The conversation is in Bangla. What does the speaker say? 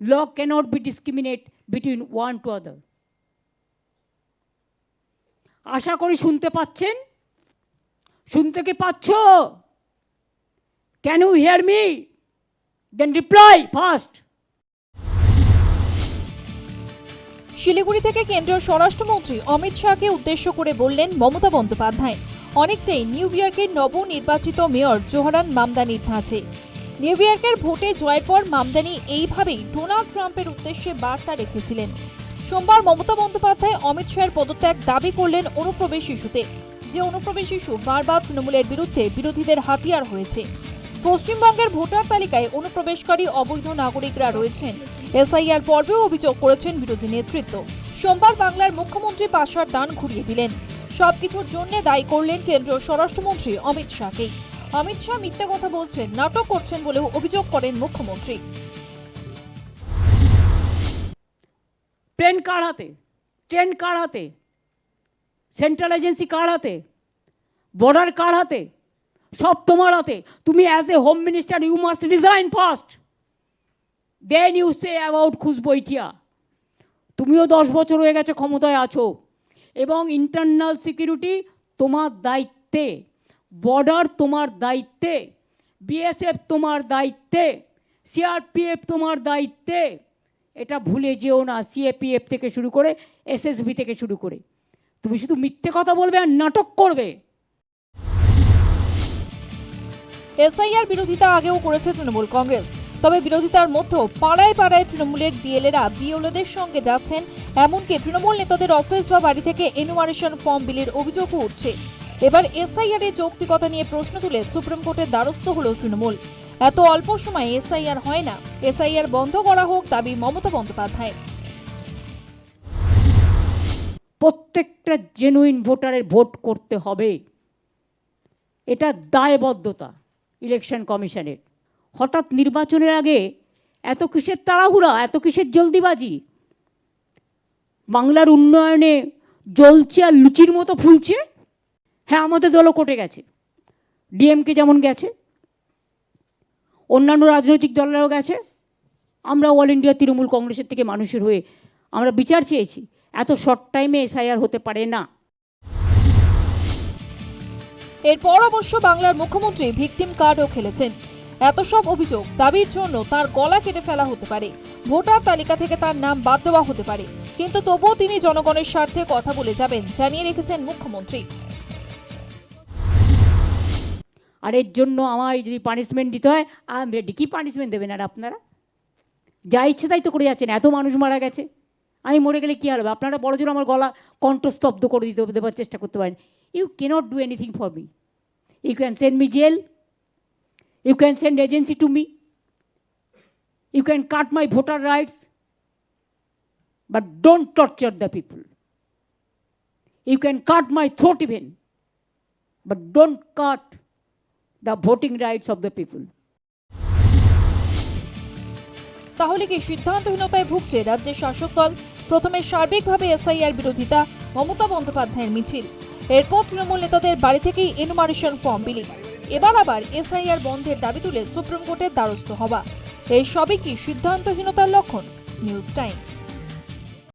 law cannot be discriminate between one to other. আশা করি শুনতে পাচ্ছেন? শুনতে কি পাচ্ছ? Can you hear me then reply first Siliguri থেকে কেন্দ্রীয় স্বরাষ্ট্রমন্ত্রী অমিত শাহকে উদ্দেশ্য করে বললেন মমতা বন্দ্যোপাধ্যায়। অনেকটাই নিউ ইয়র্কের নবনির্বাচিত মেয়র জোহরান মামদানির ধাঁচে। নিউ ইয়র্কের ভোটে জয়ের পর মামদানি এইভাবেই ডোনাল্ড ট্রাম্পের উদ্দেশ্যে বার্তা রেখেছিলেন। সোমবার মমতা বন্দ্যোপাধ্যায় অমিত শাহের পদত্যাগ দাবি করলেন অনুপ্রবেশ ইস্যুতে, যে অনুপ্রবেশ ইস্যু বারবার তৃণমূলের বিরুদ্ধে বিরোধীদের হাতিয়ার হয়েছে। পশ্চিমবঙ্গের ভোটার তালিকায় অনুপ্রবেশকারী অবৈধ নাগরিকরা রয়েছেন। এসআইআর পর্বেও অভিযোগ করেছেন বিরোধী নেতৃত্ব। সোমবার বাংলার মুখ্যমন্ত্রী পাশার দান ঘুরিয়ে দিলেন। সবকিছুর জন্য দায়ী করলেন কেন্দ্রীয় স্বরাষ্ট্রমন্ত্রী অমিত শাহকেই। অমিত শাহ মিথ্যে কথা বলছেন, নাটক করছেন বলেও অভিযোগ করেন মুখ্যমন্ত্রী। প্লেন কার হাতে? ট্রেন কার হাতে? সেন্ট্রাল এজেন্সি কার হাতে? বর্ডার কার হাতে? সব তোমার হাতে। তুমি as a home minister you must resign first then you say about খুশবো ইটিয়া তুমিও দশ বছর হয়ে গেছে ক্ষমতায় আছো। এবং ইন্টারনাল সিকিউরিটি তোমার দায়িত্বে। বর্ডার তোমার দায়িত্বে বিএসএফ তোমার দায়িত্বে সিআরপিএফ তোমার দায়িত্বে। এটা ভুলে যেও না সিএপিএফ থেকে শুরু করে এসএসবি থেকে শুরু করে। তুমি শুধু মিথ্যে কথা বলবে আর নাটক করবে। এসআইআর বিরোধিতা আগেও করেছে তৃণমূল কংগ্রেস, তবে বিরোধিতার মধ্যেও পাড়ায় পাড়ায় তৃণমূলের বিএলএরা বিএলএদের সঙ্গে যাচ্ছেন। এমনকি তৃণমূল নেতাদের অফিস বা বাড়ি থেকে এনুমারেশন ফর্ম বিলের অভিযোগও উঠছে। এবার এসআইআর এর যৌক্তিকতা নিয়ে প্রশ্ন তুলে সুপ্রিম কোর্টের দ্বারস্থ হল তৃণমূল। এত অল্প সময়ে এসআইআর হয় না। এসআইআর বন্ধ করা হোক দাবি মমতা বন্দ্যোপাধ্যায় প্রত্যেকটা জেনুইন ভোটারের ভোট করতে হবে। এটা দায়বদ্ধতা ইলেকশন কমিশনের হঠাৎ নির্বাচনের আগে এত কিসের তাড়াহুড়া, এত কিসের জলদিবাজি? বাংলার উন্নয়নে জ্বলছে আর লুচির মতো ফুলছে? হ্যাঁ আমাদের দলও কোটে গেছে। ডিএমকে যেমন গেছে, অন্যান্য রাজনৈতিক দলেরাও গেছে। আমরা অল ইন্ডিয়া তৃণমূল কংগ্রেসের থেকে মানুষের হয়ে আমরা বিচার চেয়েছি। এত শর্ট টাইমে এসআইআর হতে পারে না। এরপর অবশ্য বাংলার মুখ্যমন্ত্রী ভিকটিম কার্ডও খেলেছেন। এত সব অভিযোগ দাবির জন্য তার গলা কেটে ফেলা হতে পারে। ভোটার তালিকা থেকে তার নাম বাদ দেওয়া হতে পারে। কিন্তু তবুও তিনি জনগণের স্বার্থে কথা বলে যাবেন, জানিয়ে রেখেছেন মুখ্যমন্ত্রী। আর এর জন্য আমায় যদি পানিশমেন্ট দিতে হয় আই এম রেডি কী পানিশমেন্ট দেবেন আর আপনারা? যা ইচ্ছে তাই তো করে যাচ্ছেন, এত মানুষ মারা গেছে। আমি মরে গেলে কী হবে? আপনারা বড় জোর আমার গলা কণ্ঠস্তব্ধ করে দিতে দেওয়ার চেষ্টা করতে পারেন। You can't do anything for me you can send me jail you can send agency to me you can cut my voter rights but don't torture the people you can cut my throat even but don't cut the voting rights of the people. তাহলে কি সিদ্ধান্তহীনতায় ভুগছে রাজ্যের শাসক দল? প্রথমে সার্বিকভাবে এসআইআর বিরোধিতা, মমতা বন্দ্যোপাধ্যায়ের মিছিল। এরপর তৃণমূল নেতাদের বাড়ি থেকেই এনুমারেশন ফর্ম বিলি। এবার আবার এসআইআর বন্ধের দাবি তুলে সুপ্রিম কোর্টের দ্বারস্থ হওয়া। এই সবই কি সিদ্ধান্তহীনতার লক্ষণ? News time.